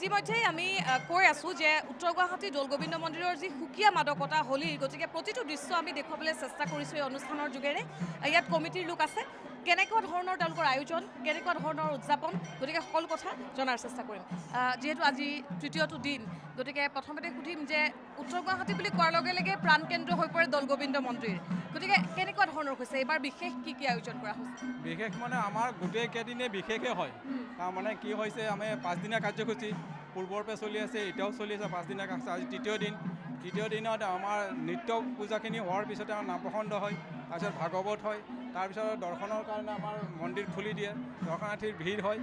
ইতিমধ্যেই আমি কৈ আছোঁ যে উত্তৰ গুৱাহাটী দৌল গোবিন্দ মন্দিৰৰ যি সুকীয়া মাদকতা হোলীৰ গতিকে প্ৰতিটো দৃশ্য আমি দেখুৱাবলৈ চেষ্টা কৰিছোঁ এই অনুষ্ঠানৰ যোগেৰে। ইয়াত কমিটিৰ লোক আছে। কেনেকুৱা ধৰণৰ তেওঁলোকৰ আয়োজন, কেনেকুৱা ধৰণৰ উদযাপন, গতিকে সকলো কথা জনাৰ চেষ্টা কৰিম। যিহেতু আজি তৃতীয়টো দিন গতিকে প্ৰথমতে সুধিম যে উত্তৰ গুৱাহাটী বুলি কোৱাৰ লগে লগে প্ৰাণকেন্দ্ৰ হৈ পৰে দৌল গোবিন্দ মন্দিৰ। গতিকে কেনেকুৱা ধৰণৰ হৈছে? এইবাৰ বিশেষ কি কি আয়োজন কৰা হৈছে? বিশেষ মানে আমাৰ গোটেই কেইদিনে বিশেষে হয়। তাৰমানে কি হৈছে আমি পাঁচদিনীয়া কাৰ্যসূচী পূৰ্বৰ পৰা চলি আছে এতিয়াও চলি আছে পাঁচদিনীয়া কাৰ্য আজি তৃতীয় দিন। তৃতীয় দিনত আমাৰ নৃত্য পূজাখিনি হোৱাৰ পিছতে আমাৰ নাম প্ৰসন্ন হয় তাৰপিছত ভাগৱত হয় তাৰপিছত দৰ্শনৰ কাৰণে আমাৰ মন্দিৰ খুলি দিয়ে দৰ্শনাৰ্থীৰ ভিৰ হয়।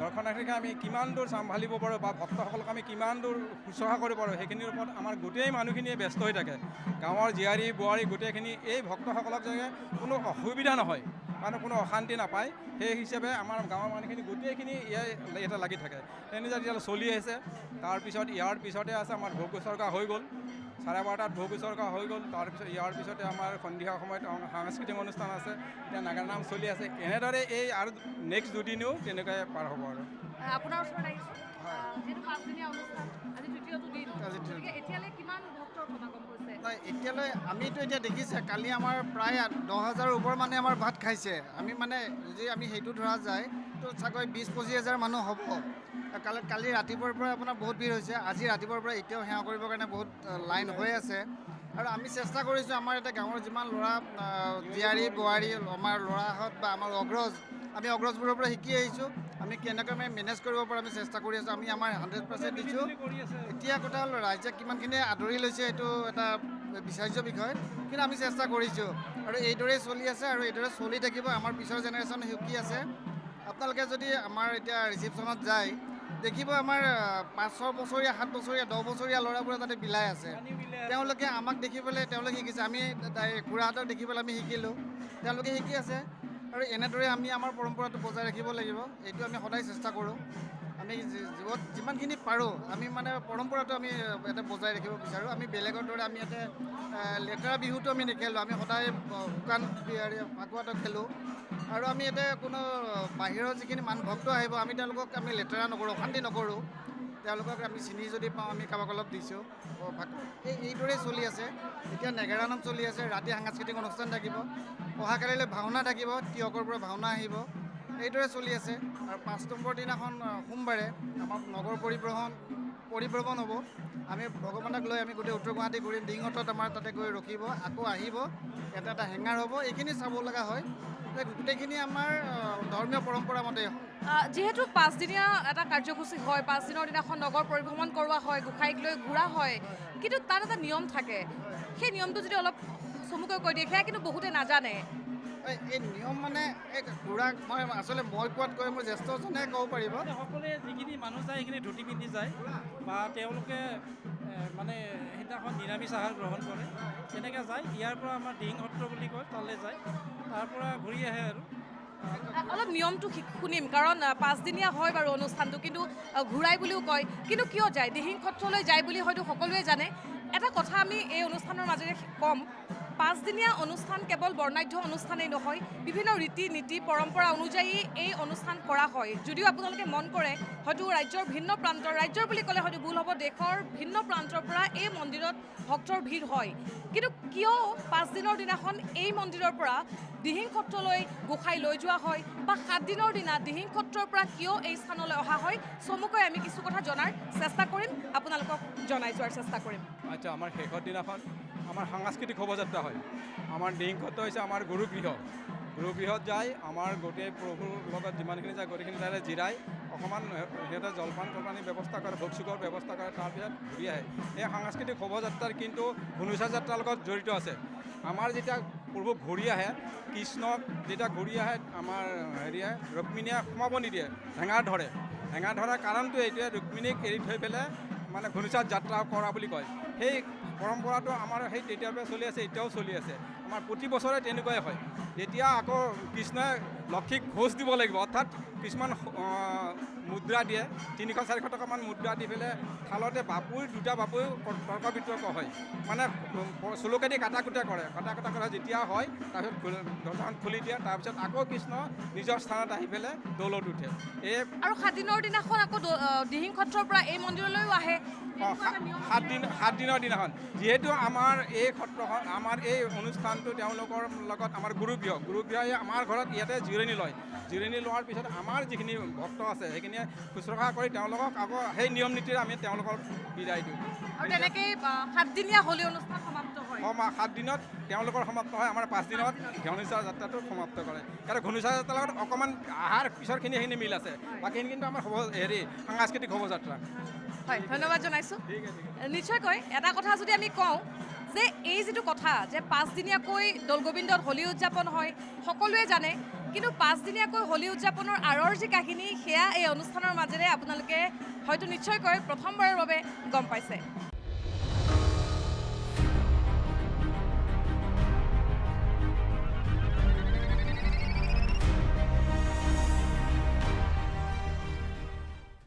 দৰ্শনাৰ্থীকে আমি কিমান দূৰ চম্ভালিব পাৰোঁ বা ভক্তসকলক আমি কিমান দূৰ শুশ্ৰূষা কৰিব পাৰোঁ সেইখিনিৰ ওপৰত আমাৰ গোটেই মানুহখিনিয়ে ব্যস্ত হৈ থাকে। গাঁৱৰ জীয়াৰী বোৱাৰী গোটেইখিনি এই ভক্তসকলক যাতে কোনো অসুবিধা নহয় মানে কোনো অশান্তি নাপায় সেই হিচাপে আমাৰ গাঁৱৰ মানুহখিনি গোটেইখিনি ইয়াৰ ইয়াতে লাগি থাকে। তেনেদৰে এতিয়ালৈ চলি আহিছে তাৰপিছত ইয়াৰ পিছতে আছে আমাৰ ভোগ হৈ গ'ল। চাৰে বাৰটাত ভোগ উচৰ্গা হৈ গ'ল। তাৰপিছত ইয়াৰ পিছতে আমাৰ সন্ধিয়া সময়ত সাংস্কৃতিক অনুষ্ঠান আছে। এতিয়া নাগাৰা নাম চলি আছে। এনেদৰে এই আৰু নেক্সট দুদিনো তেনেকৈ পাৰ হ'ব আৰু। আপোনাৰ ওচৰত আহিছোঁ। নাই এতিয়ালৈ আমিতো এতিয়া দেখিছে কালি আমাৰ প্ৰায় দহ হাজাৰৰ ওপৰ মানে আমাৰ ভাত খাইছে। আমি মানে যদি আমি সেইটো ধৰা যায় তো চাগৈ বিছ পঁচিছ হাজাৰ মানুহ হ'ব। কালি কালি ৰাতিপুৱাৰ পৰা আপোনাৰ বহুত ভিৰ হৈছে। আজি ৰাতিপুৱাৰ পৰা এতিয়াও সেৱা কৰিবৰ কাৰণে বহুত লাইন হৈ আছে। আৰু আমি চেষ্টা কৰিছোঁ আমাৰ এতিয়া গাঁৱৰ যিমান ল'ৰা জীয়াৰী, বোৱাৰী, আমাৰ ল'ৰাহঁত বা আমাৰ অগ্ৰজ, আমি অগ্ৰজবোৰৰ পৰা শিকি আহিছোঁ। আমি কেনেকৈ আমি মেনেজ কৰিব পাৰোঁ আমি চেষ্টা কৰি আছোঁ। আমি আমাৰ হাণ্ড্ৰেড পাৰ্চেণ্ট দিছোঁ। এতিয়া কথা হ'ল ৰাইজে কিমানখিনি আদৰি লৈছে এইটো এটা বিচাৰ্য বিষয়, কিন্তু আমি চেষ্টা কৰিছোঁ। আৰু এইদৰেই চলি আছে আৰু এইদৰে চলি থাকিব। আমাৰ পিছৰ জেনেৰেশ্যন শিকি আছে। আপোনালোকে যদি আমাৰ এতিয়া ৰিচিপশ্যনত যায় দেখিব আমাৰ আহ, পাঁচ ছয় বছৰীয়া সাত বছৰীয়া দহ বছৰীয়া ল'ৰাবোৰে তাতে বিলাই আছে। তেওঁলোকে আমাক দেখি পেলাই তেওঁলোকে শিকিছে। আমি খুৰাহঁতক দেখি পেলাই আমি শিকিলোঁ। তেওঁলোকে শিকি আছে। আৰু এনেদৰে আমি আমাৰ পৰম্পৰাটো বজাই ৰাখিব লাগিব। এইটো আমি সদায় চেষ্টা কৰোঁ। আমি জীৱত যিমানখিনি পাৰোঁ আমি মানে পৰম্পৰাটো আমি ইয়াতে বজাই ৰাখিব বিচাৰোঁ। আমি বেলেগৰ দৰে আমি ইয়াতে লেতেৰা বিহুটো আমি নেখেলোঁ। আমি সদায় শুকান ফাকুৱাটো খেলোঁ। আৰু আমি ইয়াতে কোনো বাহিৰৰ যিখিনি মানুহ ভক্ত আহিব আমি তেওঁলোকক আমি লেতেৰা নকৰোঁ অশান্তি নকৰোঁ। তেওঁলোকক আমি চিনি যদি পাওঁ আমি কাৰোবাক অলপ দিছোঁ এই এইদৰেই চলি আছে। এতিয়া নেগেৰা নাম চলি আছে ৰাতি সাংস্কৃতিক অনুষ্ঠান থাকিব। অহাকালিলৈ ভাওনা থাকিব তিয়কৰ পৰা ভাওনা আহিব। এইদৰে চলি আছে। আৰু পাঁচ নম্বৰ দিনাখন সোমবাৰে আমাৰ নগৰ পৰিভ্ৰমণ পৰিভ্ৰমণ হ'ব। আমি ভগৱানক লৈ আমি গোটেই উত্তৰ গুৱাহাটী ঘূৰিম। ডিঙতত আমাৰ তাতে গৈ ৰখিব, আকৌ আহিব। এটা এটা হেঙাৰ হ'ব। এইখিনি চাব লগা হয়। গোটেইখিনি আমাৰ ধৰ্মীয় পৰম্পৰা মতে যিহেতু পাঁচদিনীয়া এটা কাৰ্যসূচী হয়, পাঁচদিনৰ দিনাখন নগৰ পৰিভ্ৰমণ কৰোৱা হয়, গোসাঁইক লৈ ঘূৰা হয়, কিন্তু তাত এটা নিয়ম থাকে। সেই নিয়মটো যদি অলপ চমুকৈ কৈ দিয়ে, সেয়া কিন্তু বহুতে নাজানে। এই নিয়ম মানে এই ঘোঁৰা মই আচলতে মই কোৱাতকৈ মোৰ জ্যেষ্ঠজনে ক'ব পাৰিব। সকলোৱে যিখিনি মানুহ যায় সেইখিনি ধুতি পিন্ধি যায় বা তেওঁলোকে মানে সেইদিনাখন নিৰামিষ আহাৰ গ্ৰহণ কৰে। তেনেকৈ যায় ইয়াৰ পৰা আমাৰ দিহিং সত্ৰ বুলি কয় তালৈ যায় তাৰ পৰা ঘূৰি আহে আৰু। অলপ নিয়মটো শুনিম কাৰণ পাঁচদিনীয়া হয় বাৰু অনুষ্ঠানটো কিন্তু ঘূৰাই বুলিও কয়। কিন্তু কিয় যায়? দিহিং সত্ৰলৈ যায় বুলি হয়তো সকলোৱে জানে। এই অনুষ্ঠানৰ মাজেৰে ক'ম। পাঁচদিনীয়া অনুষ্ঠান কেৱল বৰ্ণাঢ্য অনুষ্ঠানেই নহয় বিভিন্ন ৰীতি নীতি পৰম্পৰা অনুযায়ী এই অনুষ্ঠান কৰা হয়। যদিও আপোনালোকে মন কৰে হয়তো ৰাজ্যৰ ভিন্ন প্ৰান্তৰ ৰাজ্যৰ বুলি ক'লে হয়তো ভুল হ'ব দেশৰ ভিন্ন প্ৰান্তৰ পৰা এই মন্দিৰত ভক্তৰ ভিৰ হয়। কিন্তু কিয় পাঁচদিনৰ দিনাখন এই মন্দিৰৰ পৰা দিহিং সত্ৰলৈ গোসাই লৈ যোৱা হয় বা সাতদিনৰ দিনা দিহিং সত্ৰৰ পৰা কিয় এই স্থানলৈ অহা হয় চমুকৈ আমি কিছু কথা জনাৰ চেষ্টা কৰিম। আপোনালোকক জনাই যোৱাৰ চেষ্টা কৰিম। আচ্ছা আমাৰ শেষৰ দিনাখন আমাৰ সাংস্কৃতিক শোভাযাত্ৰা হয়। আমাৰ দিনক্ষত হৈছে আমাৰ গুৰুগৃহ। গুৰুগৃহত যায় আমাৰ গোটেই প্ৰভুৰ লগত যিমানখিনি যায় গোটেইখিনি তাতে জিৰাই অকণমান সিহঁতে জলপান জলপানী ব্যৱস্থা কৰে ভোগ চোগৰ ব্যৱস্থা কৰে তাৰপিছত ঘূৰি আহে। এই সাংস্কৃতিক শোভাযাত্ৰাৰ কিন্তু ঘুনুচা যাত্ৰাৰ লগত জড়িত আছে। আমাৰ যেতিয়া প্ৰভু ঘূৰি আহে কৃষ্ণক যেতিয়া ঘূৰি আহে আমাৰ হেৰিয়ে ৰুক্মিণীয়ে সোমাব নিদিয়ে হেঙাৰ ধৰে। হেঙাৰ ধৰাৰ কাৰণটো এইটোৱে ৰুক্মিণীক এৰি থৈ পেলাই মানে ঘুনুচাত যাত্ৰা কৰা বুলি কয়। সেই পৰম্পৰাটো আমাৰ সেই তেতিয়াৰ পৰা চলি আছে, এতিয়াও চলি আছে। আমাৰ প্ৰতি বছৰে তেনেকুৱাই হয়। যেতিয়া আকৌ কৃষ্ণই লক্ষীক ঘোষ দিব লাগিব অৰ্থাৎ কিছুমান মুদ্ৰা দিয়ে। তিনিশ চাৰিশ টকামান মুদ্ৰা দি পেলাই থালতে বাপুৰ দুটা বাপুৰ তৰ্ক বিতৰ্ক হয়। মানে চলুকেদি কাটা কুটা কৰে। কাটা কুটা কৰা যেতিয়া হয় তাৰপিছত দৰ্জাখন খুলি দিয়ে। তাৰপিছত আকৌ কৃষ্ণ নিজৰ স্থানত আহি পেলাই দৌলত উঠে। এই আৰু সাতদিনৰ দিনাখন আকৌ দিহিং সত্ৰৰ পৰা এই মন্দিৰলৈও আহে। অ, এনেকুৱা সা- এটা নিয়ম সাত দিন সাত দিনৰ দিনাখন। যিহেতু আমাৰ এই সত্ৰখন আমাৰ এই অনুষ্ঠানটো তেওঁলোকৰ লগত আমাৰ গুৰুগৃহ। গুৰুগৃহই আমাৰ ঘৰত ইয়াতে জিৰণি লয়। জিৰণি লোৱাৰ পিছত আমাৰ যিখিনি ভক্ত আছে সেইখিনিয়ে শুশ্ৰূষা কৰি তেওঁলোকক আকৌ সেই নিয়ম নীতিৰে আমি তেওঁলোকক বিদায় দিওঁ। তেনেকেই সাতদিনীয়া হোলী অনুষ্ঠান সমাপ্ত হয়। সাত দিনত তেওঁলোকৰ সমাপ্ত হয় আমাৰ পাঁচ দিনত ঘূনুচা যাত্ৰাটো সমাপ্ত কৰে। কাৰণ ঘূনুচা যাত্ৰাৰ লগত অকণমান আহাৰ পিছৰখিনি সেইখিনি মিল আছে। বাকীখিনি কিন্তু আমাৰ হেৰি সাংস্কৃতিক শোভাযাত্ৰা হয় ধন্যবাদ জনাইছোঁ। নিশ্চয়কৈ এটা কথা যদি আমি কওঁ যে এই যিটো কথা যে পাঁচদিনীয়াকৈ দৌলগোবিন্দত হোলী উদযাপন হয়, সকলোৱে জানে, কিন্তু পাঁচদিনীয়াকৈ হোলী উদযাপনৰ আঁৰৰ যি কাহিনী, সেয়া এই অনুষ্ঠানৰ মাজেৰে আপোনালোকে হয়তো নিশ্চয়কৈ প্ৰথমবাৰৰ বাবে গম পাইছে।